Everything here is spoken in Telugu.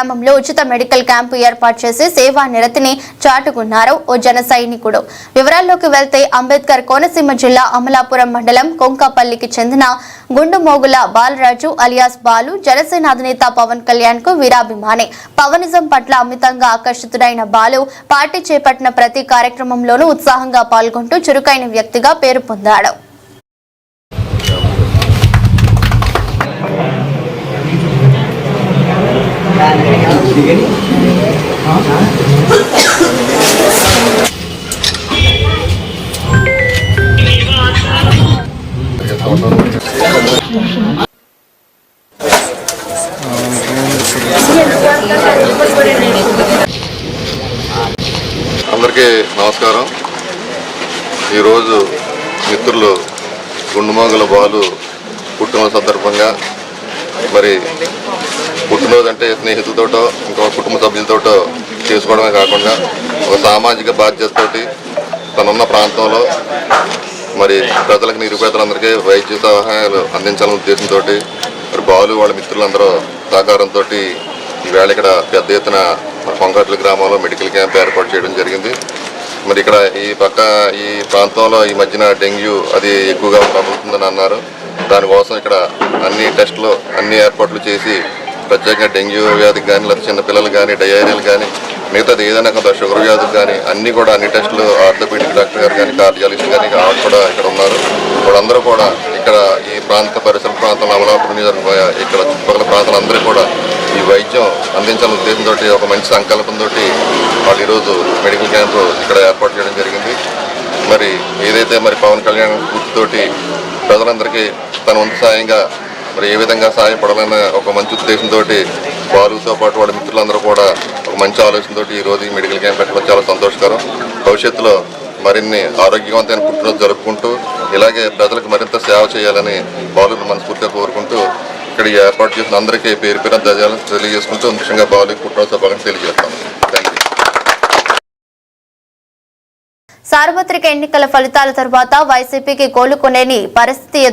గ్రామంలో ఉచిత మెడికల్ క్యాంపు ఏర్పాటు చేసి సేవా నిరతిని చాటుకున్నారు ఓ జన సైనికుడు. వివరాల్లోకి వెళ్తే అంబేద్కర్ కోనసీమ జిల్లా అమలాపురం మండలం కొంకపల్లికి చెందిన గుండుమోగుల బాలరాజు అలియాస్ బాలు జనసేన అధినేత పవన్ కళ్యాణ్కు వీరాభిమాని. పవనిజం పట్ల అమితంగా ఆకర్షితుడైన బాలు పార్టీ చేపట్టిన ప్రతి కార్యక్రమంలోనూ ఉత్సాహంగా పాల్గొంటూ చురుకైన వ్యక్తిగా పేరు పొందాడు. అందరికీ నమస్కారం. ఈరోజు మిత్రులు గుండుమోగుల బాలు పుట్టిన సందర్భంగా మరి పుట్టినరోజు అంటే స్నేహితులతోటో ఇంకో కుటుంబ సభ్యులతోటో చేసుకోవడమే కాకుండా ఒక సామాజిక బాధ్యతతోటి తనున్న ప్రాంతంలో మరి ప్రజలకు నిరుపేదలందరికీ వైద్య సహాయాలు అందించాలనే ఉద్దేశంతో మరి బాలు వాళ్ళ మిత్రులందరూ సహకారంతో ఈవేళ ఇక్కడ పెద్ద ఎత్తున కొంగట్ల గ్రామంలో మెడికల్ క్యాంప్ ఏర్పాటు చేయడం జరిగింది. మరి ఇక్కడ ఈ పక్క ఈ ప్రాంతంలో ఈ మధ్యన డెంగ్యూ అది ఎక్కువగా ప్రబలుతుందని అన్నారు. దానికోసం ఇక్కడ అన్ని టెస్టులు అన్ని ఏర్పాట్లు చేసి ప్రత్యేకంగా డెంగ్యూ వ్యాధికి కానీ లేదా చిన్నపిల్లలు కానీ డయారియాలు కానీ మిగతాది ఏదైనా కొంత షుగర్ వ్యాధులు కానీ అన్ని కూడా అన్ని టెస్టులు ఆర్థోపెడిక్ డాక్టర్ గారు కానీ కార్డియాలజిస్ట్ కానీ ఆవిడ కూడా ఇక్కడ ఉన్నారు. వాళ్ళందరూ కూడా ఇక్కడ ఈ ప్రాంత పరిసర ప్రాంతంలో అమలాపురం నియోజకవర్గ ఇక్కడ చుట్టుపక్కల ప్రాంతాలందరూ కూడా ఈ వైద్యం అందించాలనే ఉద్దేశంతో ఒక మంచి సంకల్పంతో వాళ్ళు ఈరోజు మెడికల్ క్యాంప్ ఇక్కడ ఏర్పాటు చేయడం జరిగింది. మరి ఏదైతే మరి పవన్ కళ్యాణ్ పూర్తితోటి ప్రజలందరికీ తన వంతు సాయంగా మరి ఏ విధంగా సహాయపడాలన్న ఒక మంచి ఉద్దేశంతో బాలుతో పాటు వాడి మిత్రులందరూ కూడా ఒక మంచి ఆలోచనతో ఈ రోజు ఈ మెడికల్ క్యాంప్ పెట్టడం చాలా సంతోషకరం. భవిష్యత్తులో మరిన్ని ఆరోగ్యవంతమైన పుట్టినరోజు జరుపుకుంటూ ఇలాగే ప్రజలకు మరింత సేవ చేయాలని బాలుని మనస్ఫూర్తిగా కోరుకుంటూ ఇక్కడ ఏర్పాటు చేసిన అందరికీ పేరు పేరు తెలియజేసుకుంటూ ముఖ్యంగా బాలుకి పుట్టినరోజు శుభాకాంక్షలు తెలియజేస్తాను. థ్యాంక్ యూ సార్వత్రిక ఎన్నికల ఫలితాల తర్వాత వైసీపీకి కోలుకునేని పరిస్థితి